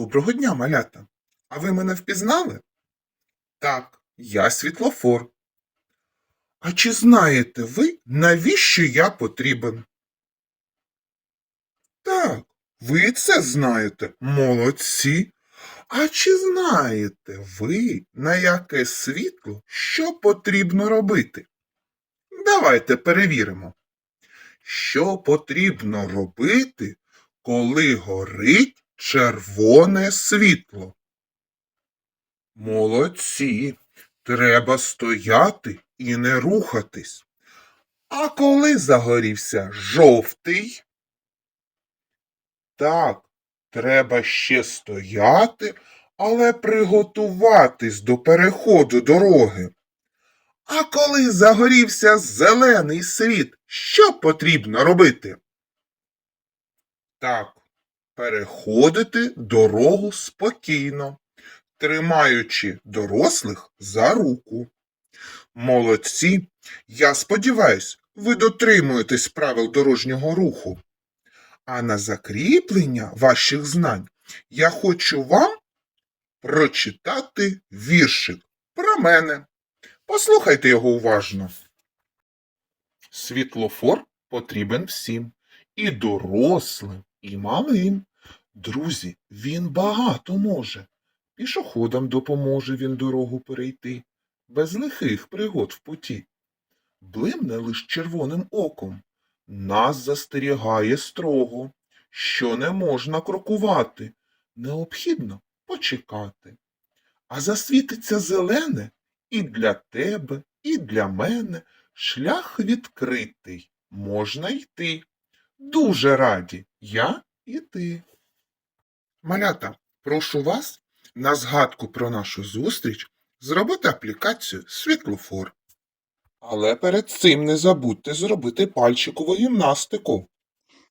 Доброго дня, малята. А ви мене впізнали? Так, я світлофор. А чи знаєте ви, навіщо я потрібен? Так, ви це знаєте, молодці. А чи знаєте ви, на яке світло що потрібно робити? Давайте перевіримо. Що потрібно робити, коли горить червоне світло? Молодці. Треба стояти і не рухатись. А коли загорівся жовтий? Так, треба ще стояти, але приготуватись до переходу дороги. А коли загорівся зелений світ, що потрібно робити? Так, переходити дорогу спокійно, тримаючи дорослих за руку. Молодці, я сподіваюсь, ви дотримуєтесь правил дорожнього руху. А на закріплення ваших знань я хочу вам прочитати віршик про мене. Послухайте його уважно. Світлофор потрібен всім, і дорослим, і малим. Друзі, він багато може. Пішоходам допоможе він дорогу перейти, без лихих пригод в путі. Блимне лиш червоним оком, нас застерігає строго, що не можна крокувати, необхідно почекати. А засвітиться зелене і для тебе, і для мене шлях відкритий, можна йти. Дуже раді я і ти. Малята, прошу вас на згадку про нашу зустріч зробити аплікацію Світлофор. Але перед цим не забудьте зробити пальчикову гімнастику.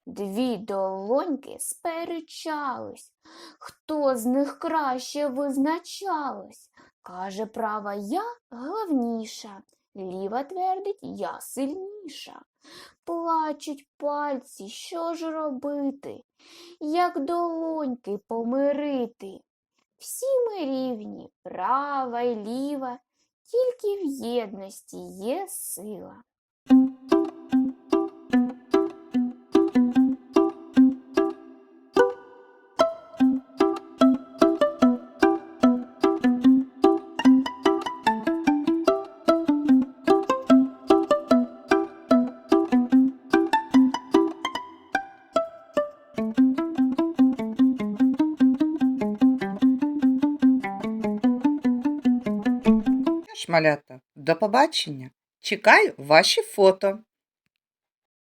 Дві долоньки сперечались, хто з них краще визначалась. Каже права я головніша, ліва твердить я сильніша. Плачуть пальці, що ж робити, як долоньки помирити. Всі ми рівні, права й ліва, тільки в єдності є сила. Що ж, малята, до побачення. Чекаю ваші фото.